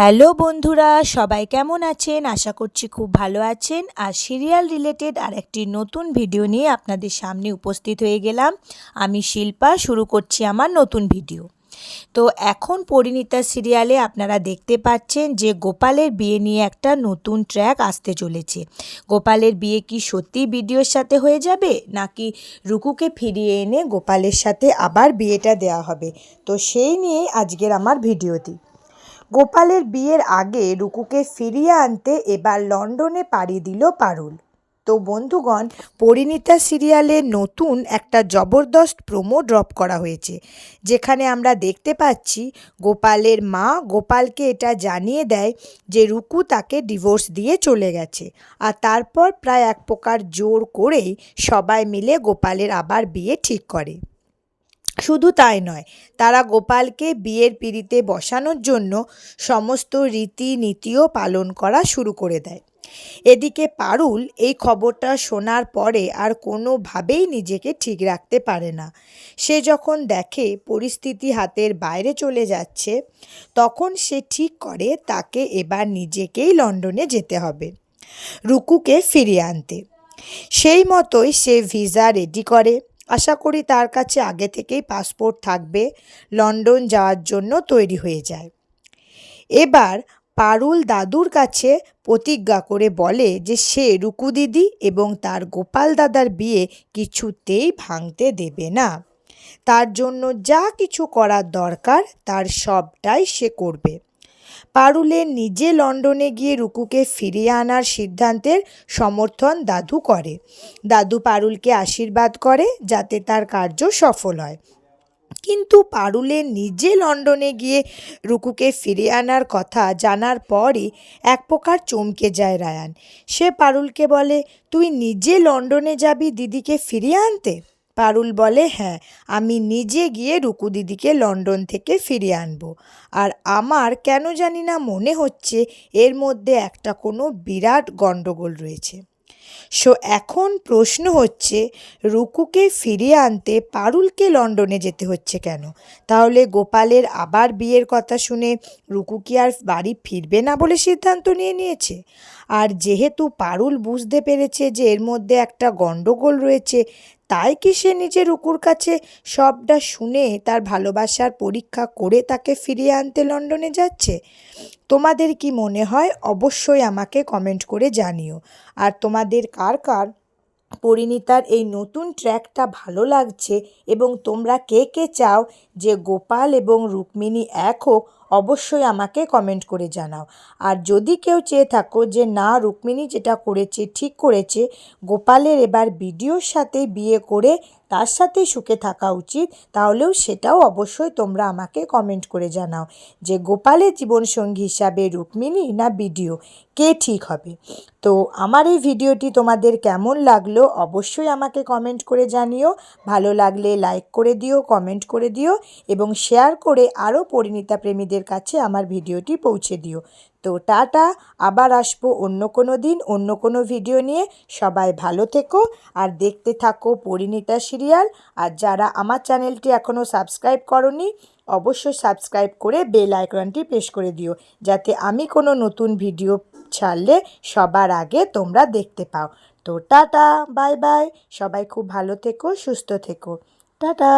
Hello বন্ধুরা, সবাই কেমন আছেন? আশা করছি খুব ভালো আছেন। আর সিরিয়াল রিলেটেড আর একটি নতুন ভিডিও নিয়ে আপনাদের সামনে উপস্থিত হয়ে গেলাম। আমি শিল্পা, শুরু করছি আমার নতুন ভিডিও। তো এখন পরিণীতা সিরিয়ালে আপনারা দেখতে পাচ্ছেন যে গোপালের বিয়ে নিয়ে একটা নতুন ট্র্যাক আসতে চলেছে। গোপালের বিয়ে কি সত্যি ভিডিওর সাথে হয়ে যাবে? নাকি রুকুকে ফিরিয়ে এনে গোপালের সাথে আবার বিয়েটা দেওয়া হবে? তো সেই নিয়েই আজকের আমার ভিডিওটি। গোপালের বিয়ের আগে রুকুকে ফিরিয়ে আনতে এবার লন্ডনে পাড়ি দিল পারুল। তো বন্ধুগণ, পরিণীতা সিরিয়ালে নতুন একটা জবরদস্ত প্রোমো ড্রপ করা হয়েছে, যেখানে আমরা দেখতে পাচ্ছি গোপালের মা গোপালকে এটা জানিয়ে দেয় যে রুকু তাকে ডিভোর্স দিয়ে চলে গেছে আর তারপর প্রায় এক প্রকার জোর করেই সবাই মিলে গোপালের আবার বিয়ে ঠিক করে। শুধু তাই নয়, তারা গোপালকে বিয়ের পিড়িতে বসানোর জন্য সমস্ত রীতিনীতিও পালন করা শুরু করে দেয়। এদিকে পারুল এই খবরটা শোনার পরে আর কোনোভাবেই নিজেকে ঠিক রাখতে পারে না। সে যখন দেখে পরিস্থিতি হাতের বাইরে চলে যাচ্ছে, তখন সে ঠিক করে তাকে এবার নিজেকেই লন্ডনে যেতে হবে, রুকুকে ফিরিয়ে আনতে। সেই মতোই সে ভিসা রেডি করে। আশা করি তার কাছে আগে থেকেই পাসপোর্ট থাকবে, লন্ডন যাওয়ার জন্য তৈরি হয়ে যায়। এবার পারুল দাদুর কাছে প্রতিজ্ঞা করে বলে যে সে রুকু দিদি এবং তার গোপাল দাদার বিয়ে কিছুতেই ভাঙতে দেবে না। তার জন্য যা কিছু করার দরকার, তার সবটাই সে করবে। পারুলের নিজে লন্ডনে গিয়ে রুকুকে ফিরিয়ে আনার সিদ্ধান্তের সমর্থন দাদু করে। দাদু পারুলকে আশীর্বাদ করে যাতে তার কার্য সফল হয়। কিন্তু পারুলের নিজে লন্ডনে গিয়ে রুকুকে ফিরিয়ে আনার কথা জানার পরই এক প্রকার চমকে যায় রায়ান। সে পারুলকে বলে, তুই নিজে লন্ডনে যাবি দিদিকে ফিরিয়ে আনতে? পারুল বলে হ্যাঁ আমি নিজে গিয়ে রুকু দিদিকে লন্ডন থেকে ফিরিয়ে আনব। আর আমার কেন জানি না মনে হচ্ছে এর মধ্যে একটা কোনো বিরাট গণ্ডগোল রয়েছে। সো এখন প্রশ্ন হচ্ছে, রুকুকে ফিরিয়ে আনতে পারুলকে লন্ডনে যেতে হচ্ছে কেন? তাহলে গোপালের আবার বিয়ের কথা শুনে রুকু কি আর বাড়ি ফিরবে না বলে সিদ্ধান্ত নিয়ে নিয়েছে? আর যেহেতু পারুল বুঝতে পেরেছে যে এর মধ্যে একটা গণ্ডগোল রয়েছে তাই কি সে নিজের রুকুর কাছে সবটা শুনে তার ভালোবাসার পরীক্ষা করে তাকে ফিরিয়ে আনতে লন্ডনে যাচ্ছে? তোমাদের কি মনে হয়? অবশ্যই আমাকে কমেন্ট করে জানিও। আর তোমাদের কার কার? পরিণীতার এই নতুন ট্র্যাকটা ভালো লাগছে এবং তোমরা কে কে চাও? যে গোপাল এবং রুক্মিণী এক হোক অবশ্যই আমাকে কমেন্ট করে জানাও। আর যদি কেউ চেয়ে থাকো যে, না, রুক্মিণী যেটা করেছে, ঠিক করেছে, গোপালের এবার বিডিওর সাথে বিয়ে করে তার সাথেই সুখে থাকা উচিত, তাহলেও সেটাও অবশ্যই তোমরা আমাকে কমেন্ট করে জানাও যে, গোপালের জীবনসঙ্গী হিসাবে রুক্মিণী না ভিডিও কে ঠিক হবে? তো আমার এই ভিডিওটি তোমাদের কেমন লাগল অবশ্যই আমাকে কমেন্ট করে জানিও। ভালো লাগলে লাইক করে দিও কমেন্ট করে দিও এবং শেয়ার করে আরও পরিণীতা প্রেমীদের কাছে আমার ভিডিওটি পৌঁছে দিও। তো টাটা, আবার আসব অন্য কোনো দিন, অন্য কোনো ভিডিও নিয়ে। সবাই ভালো থেকো আর দেখতে থাকো পরিণীতা সিরিয়াল। আর যারা আমার চ্যানেলটি এখনও সাবস্ক্রাইব করনি, অবশ্যই সাবস্ক্রাইব করে বেল আইকনটি প্রেস করে দিও, যাতে আমি কোনো নতুন ভিডিও ছাড়লে সবার আগে তোমরা দেখতে পাও। তো টাটা, বাই বাই, সবাই খুব ভালো থেকো, সুস্থ থেকো। টাটা।